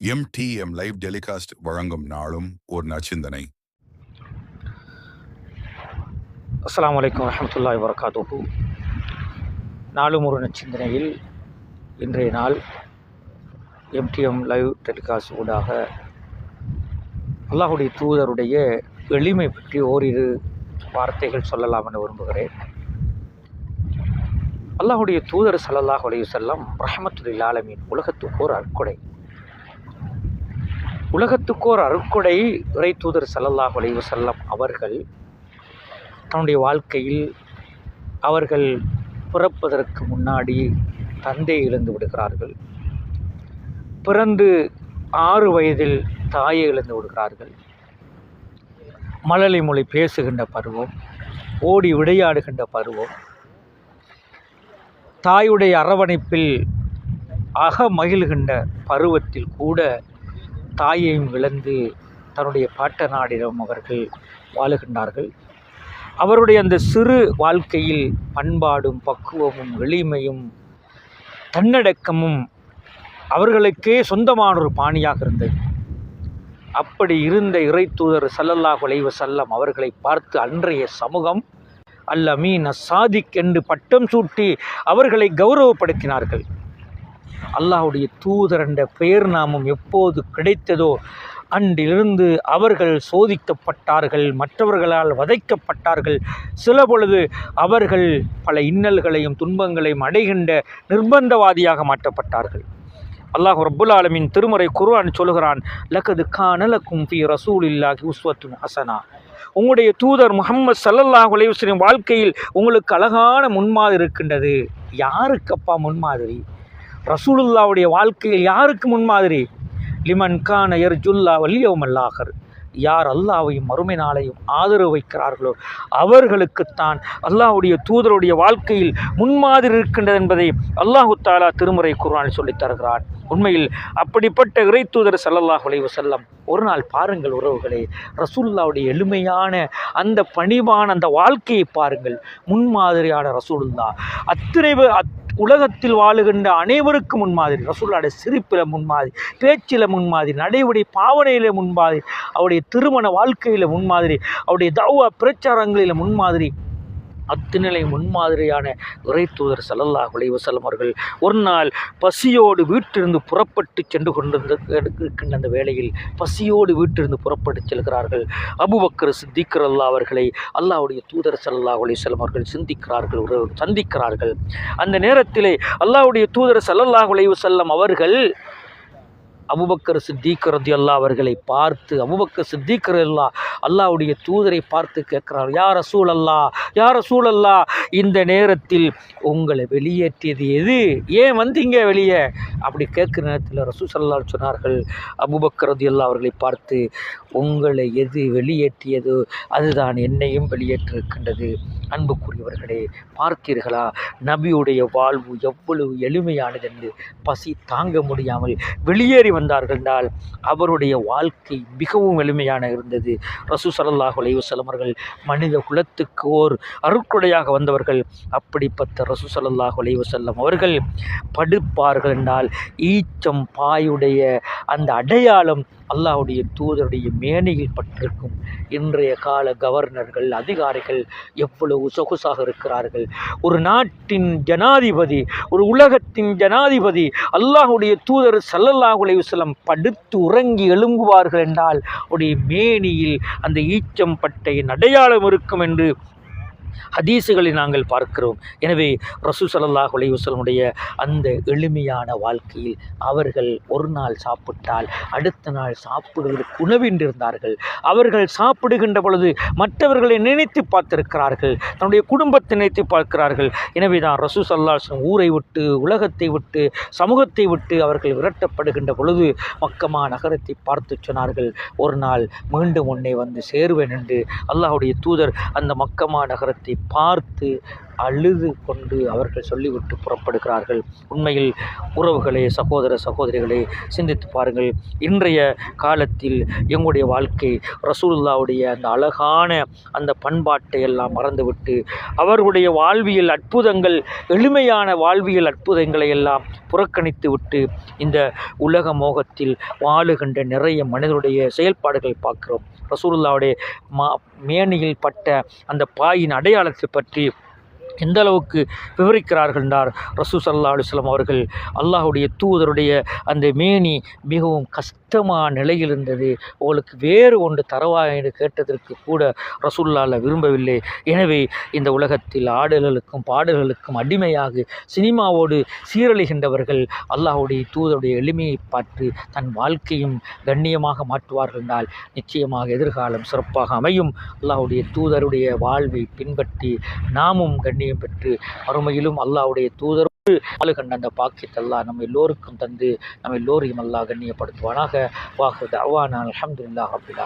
MTM live telecast வழங்கும் நாளும் ஒரு நச்சிந்தனை அஸ்லாம் வலைக்கம் வரமத்துல்லா வரகாத்து நாளும் ஒரு நச்சிந்தனையில் இன்றைய நாள் எம்டிஎம் லைவ் டெலிகாஸ்ட் ஊடாக அல்லாஹுடைய தூதருடைய எளிமை பற்றி ஓரிரு வார்த்தைகள் சொல்லலாம் என விரும்புகிறேன். அல்லாஹுடைய தூதர் சல்லாஹ் செல்லம் ரஹமத்துல்லாலமின் உலகத்துக்கு ஒரு அற்கொடை உலகத்துக்கோர் அருட்கொடை உரை தூதர் சல்லல்லாஹ் அலைஹி செல்லம் அவர்கள் தன்னுடைய வாழ்க்கையில் அவர்கள் பிறப்பதற்கு முன்னாடி தந்தை இழந்து விடுகிறார்கள். பிறந்து ஆறு வயதில் தாயை இழந்து விடுகிறார்கள். மழலை மொழி பேசுகின்ற பருவம் ஓடி விளையாடுகின்ற பருவம் தாயுடைய அரவணைப்பில் அக மகிழ்கின்ற பருவத்தில் கூட தாயையும் இழந்து தன்னுடைய பாட்டநாடிடம் அவர்கள் வாழுகின்றார்கள். அவருடைய அந்த சிறு வாழ்க்கையில் பண்பாடும் பக்குவமும் எளிமையும் தன்னடக்கமும் அவர்களுக்கே சொந்தமான ஒரு பாணியாக இருந்தது. அப்படி இருந்த இறை தூதர் சல்லல்லாஹு செல்லம் அவர்களை பார்த்து அன்றைய சமூகம் அல்ல மீன் சாதிக் என்று பட்டம் சூட்டி அவர்களை கௌரவப்படுத்தினார்கள். அல்லாஹுடைய தூதர் என்ற பெயர் நாமம் எப்போது கிடைத்ததோ அன்றிலிருந்து அவர்கள் சோதிக்கப்பட்டார்கள் மற்றவர்களால் வதைக்கப்பட்டார்கள். சில பொழுது அவர்கள் பல இன்னல்களையும் துன்பங்களையும் அடைகின்ற நிர்பந்தவாதியாக மாற்றப்பட்டார்கள். அல்லாஹ் ரபுல் ஆலமின் திருமறை குர்ஆன் சொல்கிறான் லக்கது கானலக்கும் ஃபி ரசூலில்லாஹி உஸ்வத்துன் ஹசனா. உங்களுடைய தூதர் முகம்மது சல்லல்லாஹ் அலைஹி வாழ்க்கையில் உங்களுக்கு அழகான முன்மாதிரி இருக்கின்றது. யாருக்கப்பா முன்மாதிரி? ரசூலுல்லாவுடைய வாழ்க்கையில் யாருக்கு முன்மாதிரி? லிமன் கான எர்ஜுல்லா வலியவுமல்லாகர் யார் அல்லாவையும் மறுமை நாளையும் ஆதரவு வைக்கிறார்களோ அவர்களுக்குத்தான் அல்லாஹ்வுடைய தூதருடைய வாழ்க்கையில் முன்மாதிரி இருக்கின்றது என்பதை அல்லாஹு தாலா திருமுறை குரான் சொல்லித் தருகிறான் உண்மையில் அப்படிப்பட்ட இறை தூதர் சல்லல்லாஹு அலைஹி செல்லம் ஒரு நாள் பாருங்கள் உறவுகளே ரசூல்லாவுடைய எளிமையான அந்த பணிவான அந்த வாழ்க்கையை பாருங்கள். முன்மாதிரியான ரசூல்லா அத்தனை அத் உலகத்தில் வாழுகின்ற அனைவருக்கும் முன்மாதிரி. ரசூல்லாவுடைய சிரிப்பில் முன்மாதிரி பேச்சில் முன்மாதிரி நடைமுறை பாவனையில் முன்மாதிரி அவருடைய திருமண வாழ்க்கையில் முன்மாதிரி அவருடைய தௌவா பிரச்சாரங்களில் முன்மாதிரி. அத்துநிலை முன்மாதிரியான இறை தூதர் சல்லல்லாஹ் குலைவசலம் அவர்கள் ஒரு நாள் பசியோடு வீட்டிலிருந்து புறப்பட்டு சென்று கொண்டிருந்த இருக்கின்ற அந்த வேளையில் பசியோடு வீட்டிலிருந்து புறப்பட்டு செல்கிறார்கள். அபுபக்கர் சித்திக்கர் அல்லா அவர்களை அல்லாவுடைய தூதர் சல்லல்லாஹ் குலைவசலம் அவர்கள் சிந்திக்கிறார்கள் ஒரு சந்திக்கிறார்கள். அந்த நேரத்திலே அல்லாவுடைய தூதர் சல்லல்லாஹ் குலைவசல்லம் அவர்கள் அபுபக்கர் சித்திகர் ரதி அல்லா அவர்களை பார்த்து அபுபக்கர் சித்திகர் அல்லா அல்லாவுடைய தூதரை பார்த்து கேட்கிறார் யார் ரசூல் அல்லா யார் ரசூல் அல்லா இந்த நேரத்தில் உங்களை வெளியேற்றியது எது? ஏன் வந்தீங்க வெளியே? அப்படி கேட்குற நேரத்தில் ரசூல் சல்லா சொன்னார்கள் அபுபக்கர் அல்லா அவர்களை பார்த்து உங்களை எது வெளியேற்றியதோ? அதுதான் என்னையும் வெளியேற்றிருக்கின்றது. அன்புக்குரியவர்களே பார்த்தீர்களா? நபியுடைய வாழ்வு எவ்வளவு எளிமையானது என்று பசி தாங்க முடியாமல் வெளியேறி வந்தார்கள் என்றால் அவருடைய வாழ்க்கை மிகவும் எளிமையான இருந்தது. ரசூ சல்லாஹ் அலைவசலம் அவர்கள் மனித குலத்துக்கு ஓர் அருட்கொடையாக வந்தவர்கள். அப்படிப்பட்ட ரசூ சல்லாஹ் அலைவசல்லம் அவர்கள் படுப்பார்கள் என்றால் ஈச்சம் பாயுடைய அந்த அடையாளம் அல்லாஹுடைய தூதருடைய மேனையில் பட்டிருக்கும் இன்றைய கால கவர்னர்கள் அதிகாரிகள் எவ்வளவு சொகுசாக இருக்கிறார்கள். ஒரு நாட்டின் ஜனாதிபதி ஒரு உலகத்தின் ஜனாதிபதி அல்லாஹுடைய தூதர் சல்லல்லாஹு அலைஹி படுத்து உறங்கி எழும்புவார்கள் என்றால் உடைய மேனியில் அந்த ஈச்சம் அடையாளம் இருக்கும் என்று ஹதீஸுகளை நாங்கள் பார்க்கிறோம். எனவே ரசூ சல்லாஹ் அலைவசலமுடைய அந்த எளிமையான வாழ்க்கையில் அவர்கள் ஒரு நாள் சாப்பிட்டால் அடுத்த நாள் சாப்பிடுவதற்கு உணவின்றிருந்தார்கள். அவர்கள் சாப்பிடுகின்ற பொழுது மற்றவர்களை நினைத்து பார்த்திருக்கிறார்கள். தன்னுடைய குடும்பத்தை நினைத்து பார்க்கிறார்கள். எனவே தான் ரசூ சல்லாஹ் ஊரை விட்டு உலகத்தை விட்டு சமூகத்தை விட்டு அவர்கள் விரட்டப்படுகின்ற பொழுது மக்கமா நகரத்தை பார்த்து சொன்னார்கள். ஒரு நாள் மீண்டும் உன்னை வந்து சேருவேன் என்று அல்லாஹுடைய தூதர் அந்த மக்கமா நகரத்தை பார்த்து அழுது கொண்டு அவர்கள் சொல்லிவிட்டு புறப்படுகிறார்கள். உண்மையில் உறவுகளே சகோதர சகோதரிகளே சிந்தித்து பாருங்கள். இன்றைய காலத்தில் எங்களுடைய வாழ்க்கை ரசூலுல்லாவுடைய அந்த அழகான அந்த பண்பாட்டை எல்லாம் மறந்துவிட்டு அவர்களுடைய வாழ்வியல் அற்புதங்கள் எளிமையான வாழ்வியல் அற்புதங்களை எல்லாம் புறக்கணித்து விட்டு இந்த உலக மோகத்தில் வாழுகின்ற நிறைய மனிதனுடைய செயல்பாடுகள் பார்க்கிறோம். ரசூலுல்லாவுடைய மா மேனியில் பட்ட அந்த பாயின் அடையாளத்தை பற்றி எந்த அளவுக்கு விவரிக்கிறார்கள் என்றார் ரசூ சல்லா அலுவலம் அவர்கள் அல்லாஹுடைய தூதருடைய அந்த மேனி மிகவும் கஷ்டமான நிலையில் இருந்தது. உங்களுக்கு வேறு ஒன்று தரவா என்று கேட்டதற்கு கூட ரசூல்லால விரும்பவில்லை. எனவே இந்த உலகத்தில் ஆடல்களுக்கும் பாடல்களுக்கும் அடிமையாக சினிமாவோடு சீரழிகின்றவர்கள் அல்லாஹுடைய தூதருடைய எளிமையை பார்த்து தன் வாழ்க்கையும் கண்ணியமாக மாற்றுவார்கள் என்றால் நிச்சயமாக எதிர்காலம் சிறப்பாக அமையும். அல்லாஹுடைய தூதருடைய வாழ்வை பின்பற்றி நாமும் கண்ணியம் பெற்று மறுமையிலும் அல்லாஹ்வுடைய தூதரோடு ஆளுகண்ட அந்த பாக்கியத்தல்லா நம்ம எல்லோருக்கும் தந்து நம்ம எல்லோரையும் அல்லாஹ் கண்ணியப்படுத்துவானாக. வாஹு தவானா அல்ஹம்துலில்லாஹ் ரப்பில்